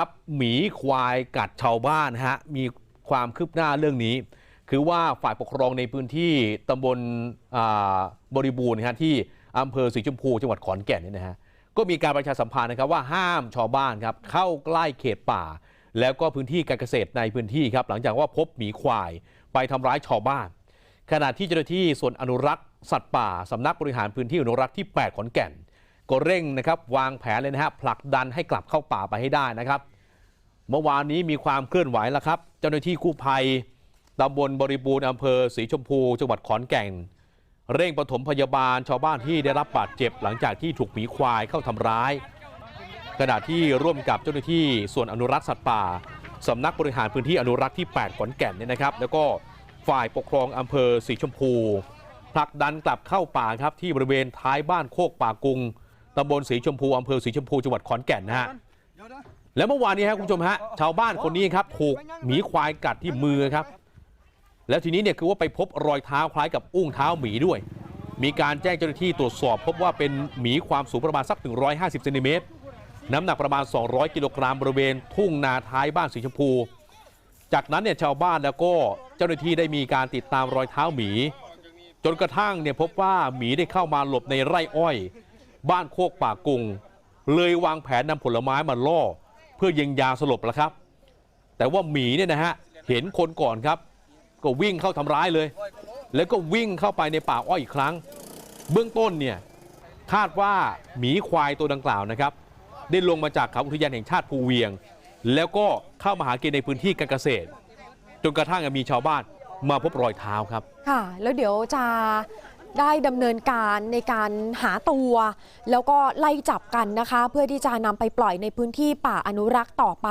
ครับหมีควายกัดชาวบ้านฮะมีความคืบหน้าเรื่องนี้ คือว่าฝ่ายปกครองในพื้นที่ตำบลบริบูรณ์นะฮะที่อำเภอสีชมพูจังหวัดขอนแก่นเนี่ยนะฮะก็มีการประชาสัมพันธ์นะครับว่าห้ามชาวบ้านครับเข้าใกล้เขตป่า แล้วก็พื้นที่การเกษตรในพื้นที่ครับหลังจากว่าพบหมีควายไปทำร้ายชาวบ้าน ขณะที่เจ้าหน้าที่ส่วนอนุรักษ์สัตว์ป่าสำนักบริหารพื้นที่อนุรักษ์ที่ 8 ขอนแก่น ก็เร่งนะครับวางแผนเลยนะฮะผลักดันให้กลับเข้าป่าไปให้ได้นะครับ เมื่อวานนี้มีความเคลื่อนไหวแล้วครับ เจ้าหน้าที่กู้ภัยตำบลบริบูรณ์อำเภอศรีชมพู จังหวัดขอนแก่น เร่งปฐมพยาบาลชาวบ้านที่ได้รับบาดเจ็บ หลังจากที่ถูกหมีควายเข้าทำร้าย ขณะที่ร่วมกับเจ้าหน้าที่ส่วนอนุรักษ์สัตว์ป่าสำนักบริหารพื้นที่อนุรักษ์ที่ 8 ขอนแก่นเนี่ยนะครับ แล้วก็ฝ่ายปกครองอำเภอสีชมพูผลักดันกลับเข้าป่าครับที่บริเวณท้ายบ้านโคกป่ากุง ตำบลสีชมพูอำเภอสีชมพูจังหวัดขอนแก่นนะฮะแล้วเมื่อวานนี้ครับคุณผู้ชมฮะชาวบ้านคนนี้ครับถูกหมีควายกัดที่มือครับ แล้วทีนี้เนี่ยคือว่าไปพบรอยเท้าคล้ายกับอุ้งเท้าหมีด้วย มีการแจ้งเจ้าหน้าที่ตรวจสอบ พบว่าเป็นหมีความสูงประมาณสัก 150เซนติเมตรน้ำหนักประมาณ 200 กิโลกรัมบริเวณทุ่งนาท้ายบ้านสีชมพู จากนั้นเนี่ยชาวบ้านแล้วก็เจ้าหน้าที่ได้มีการติดตามรอยเท้าหมี จนกระทั่งเนี่ยพบว่าหมีได้เข้ามาหลบในไร่อ้อย บ้านโคกป่ากุง เลยวางแผนนำผลไม้มาล่อ เพื่อยิงยาสลบแล้วครับ แต่ว่าหมีเนี่ยนะฮะเห็นคนก่อนครับ ก็วิ่งเข้าทำร้ายเลย แล้วก็วิ่งเข้าไปในป่าอ้อยอีกครั้ง เบื้องต้นเนี่ยคาดว่าหมีควายตัวดังกล่าวนะครับ ได้ลงมาจากเขาอุทยานแห่งชาติภูเวียง แล้วก็เข้ามาหากินในพื้นที่การเกษตรจนกระทั่งมีชาวบ้านมาพบรอยเท้าครับ ค่ะ แล้วเดี๋ยวจะ ได้ดำเนินการในการหาตัว แล้วก็ไล่จับกันนะคะ เพื่อที่จะนำไปปล่อยในพื้นที่ป่าอนุรักษ์ต่อไป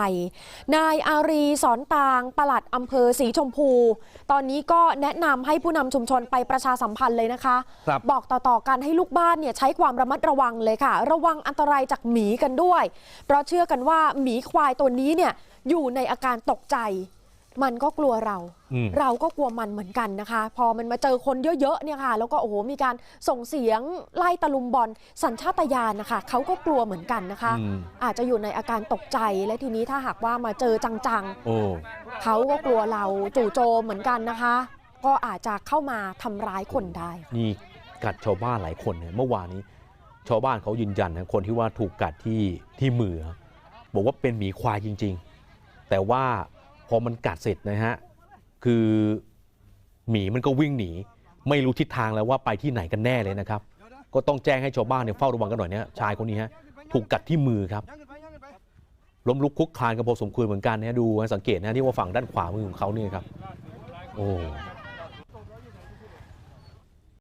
นายอารีสอนตางปลัดอำเภอสีชมพู ตอนนี้ก็แนะนำให้ผู้นำชุมชนไปประชาสัมพันธ์เลยนะคะครับบอกต่อๆกันให้ลูกบ้านเนี่ยใช้ความระมัดระวังเลยค่ะ ระวังอันตรายจากหมีกันด้วย เพราะเชื่อกันว่าหมีควายตัวนี้เนี่ยอยู่ในอาการตกใจ มันก็กลัวเราอืมเราก็กลัวมันเหมือนกันนะคะ พอมันมาเจอคนเยอะๆเนี่ยค่ะ แล้วก็โอ้โหมีการส่งเสียงไล่ตะลุมบอลสัญชาตญาณนะคะเขาก็กลัวเหมือนกันนะคะอืมอาจจะอยู่ในอาการตกใจและทีนี้ถ้าหากว่ามาเจอจังโอ้ๆเขาก็กลัวเราจู่โจมเหมือนกันนะคะ ก็อาจจะเข้ามาทำร้ายคนได้นี่กัดชาวบ้านหลายคนเนี่ยเมื่อวานนี้ ชาวบ้านเขายืนยันนะคนที่ว่าถูกกัดที่ที่มือครับบอกว่าเป็นหมีควายจริง ๆ แต่ว่า พอมันกัดเสร็จนะฮะคือหมีมันก็วิ่งหนี ไม่รู้ทิศทางแล้วว่าไปที่ไหนกันแน่เลยนะครับ ก็ต้องแจ้งให้ชาวบ้านเนี่ยเฝ้าระวังกันหน่อยเนี่ยชายคนนี้ฮะถูกกัดที่มือครับล้มลุกคลุกคลานกันพอสมควรเหมือนกันนะดูนะสังเกตนะที่ว่าฝั่งด้านขวามือของเขาเนี่ยครับ โอ้